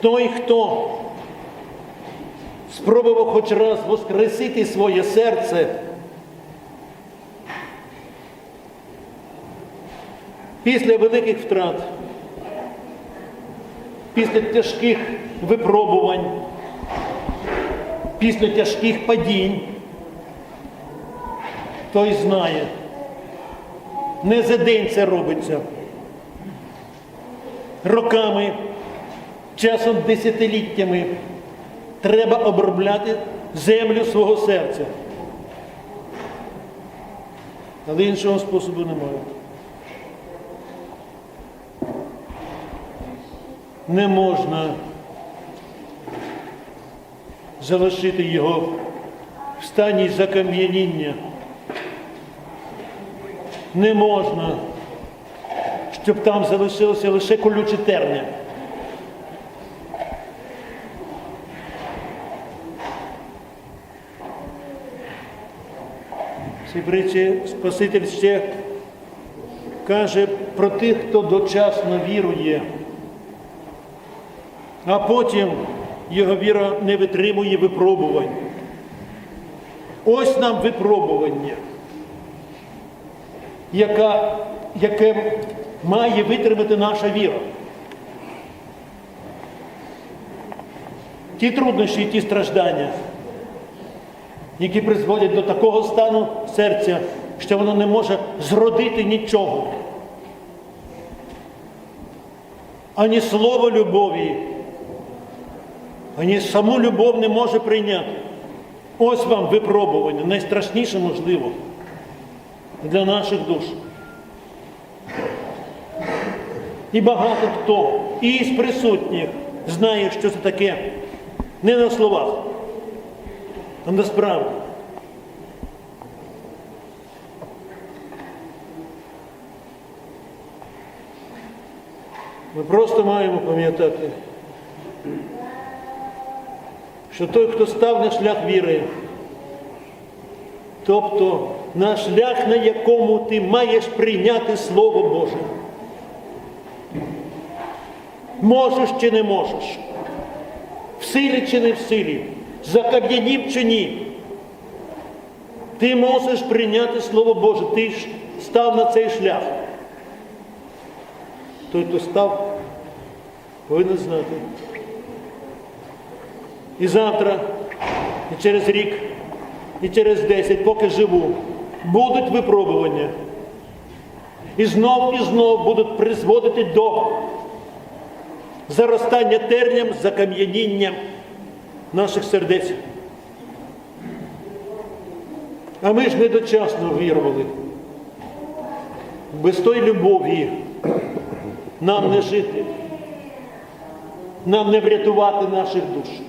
Той, хто спробував хоч раз воскресити своє серце, після великих втрат, після тяжких випробувань, після тяжких падінь, той знає, не за день це робиться. Роками, часом десятиліттями треба обробляти землю свого серця. Але іншого способу немає. Не можна залишити його в стані закам'яніння. Не можна, щоб там залишилося лише колюче терня. Притчі Спаситель ще каже про тих, хто дочасно вірує, а потім його віра не витримує випробувань. Ось нам випробування, яка, яке має витримати наша віра. Ті труднощі, ті страждання, які призводять до такого стану серця, що воно не може зродити нічого. Ані слово любові, ані саму любов не може прийняти. Ось вам випробування, найстрашніше можливо для наших душ. І багато хто із присутніх знає, що це таке не на словах, а насправді. Ми просто маємо пам'ятати, що той, хто став на шлях віри, тобто на шлях, на якому ти маєш прийняти Слово Боже. Можеш чи не можеш, в силі чи не в силі, закам'янів чи ні. Ти мусиш прийняти Слово Боже, ти став на цей шлях. Той, хто став, повинен знати. І завтра, і через рік, і через десять, поки живу, будуть випробування. І знов і знов будуть призводити до заростання терням, закам'яніння наших сердець. А ми ж недочасно вірували. Без тої любові нам не жити, нам не врятувати наших душ.